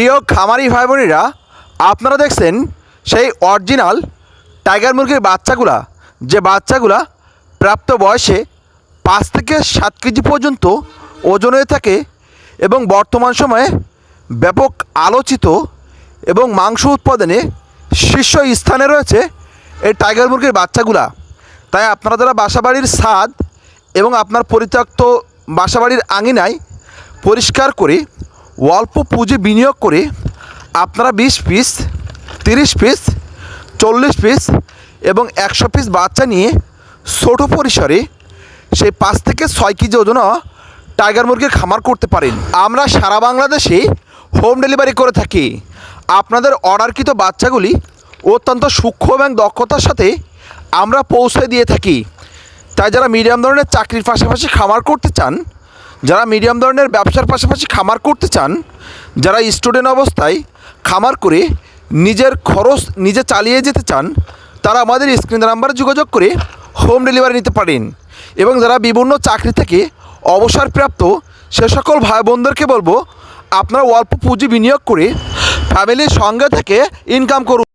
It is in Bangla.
প্রিয় খামারি ভাই বোনেরা আপনারা দেখছেন সেই অরিজিনাল টাইগার মুরগির বাচ্চাগুলা, যে বাচ্চাগুলা প্রাপ্ত বয়সে পাঁচ থেকে সাত কেজি পর্যন্ত ওজন হয়ে থাকে এবং বর্তমান সময়ে ব্যাপক আলোচিত এবং মাংস উৎপাদনে শীর্ষ স্থানে রয়েছে এই টাইগার মুরগির বাচ্চাগুলা। তাই আপনারা যারা বাসাবাড়ির স্বাদ এবং আপনার পরিত্যক্ত বাসাবাড়ির আঙিনায় পরিষ্কার করে অল্প পুঁজি বিনিয়োগ করে আপনারা বিশ পিস, তিরিশ পিস, চল্লিশ পিস এবং একশো পিস বাচ্চা নিয়ে ছোটো পরিসরে সেই পাঁচ থেকে ছয় কেজি ওজন টাইগার মুরগির খামার করতে পারেন। আমরা সারা বাংলাদেশে হোম ডেলিভারি করে থাকি। আপনাদের অর্ডারকৃত বাচ্চাগুলি অত্যন্ত সূক্ষ্ম এবং দক্ষতার সাথে আমরা পৌঁছে দিয়ে থাকি। তাই যারা মিডিয়াম ধরনের চাকরির পাশাপাশি খামার করতে চান যারা মিডিয়াম ধরনের ব্যবসার পাশাপাশি খামার করতে চান, যারা স্টুডেন্ট অবস্থায় খামার করে নিজের খরচ নিজে চালিয়ে যেতে চান, তারা আমাদের স্ক্রিন নাম্বারে যোগাযোগ করে হোম ডেলিভারি নিতে পারেন। এবং যারা বিভিন্ন চাকরি থেকে অবসরপ্রাপ্ত, সে সকল ভাই বোনদেরকে বলব, আপনারা অল্প পুঁজি বিনিয়োগ করে ফ্যামিলির সঙ্গে থেকে ইনকাম করুন।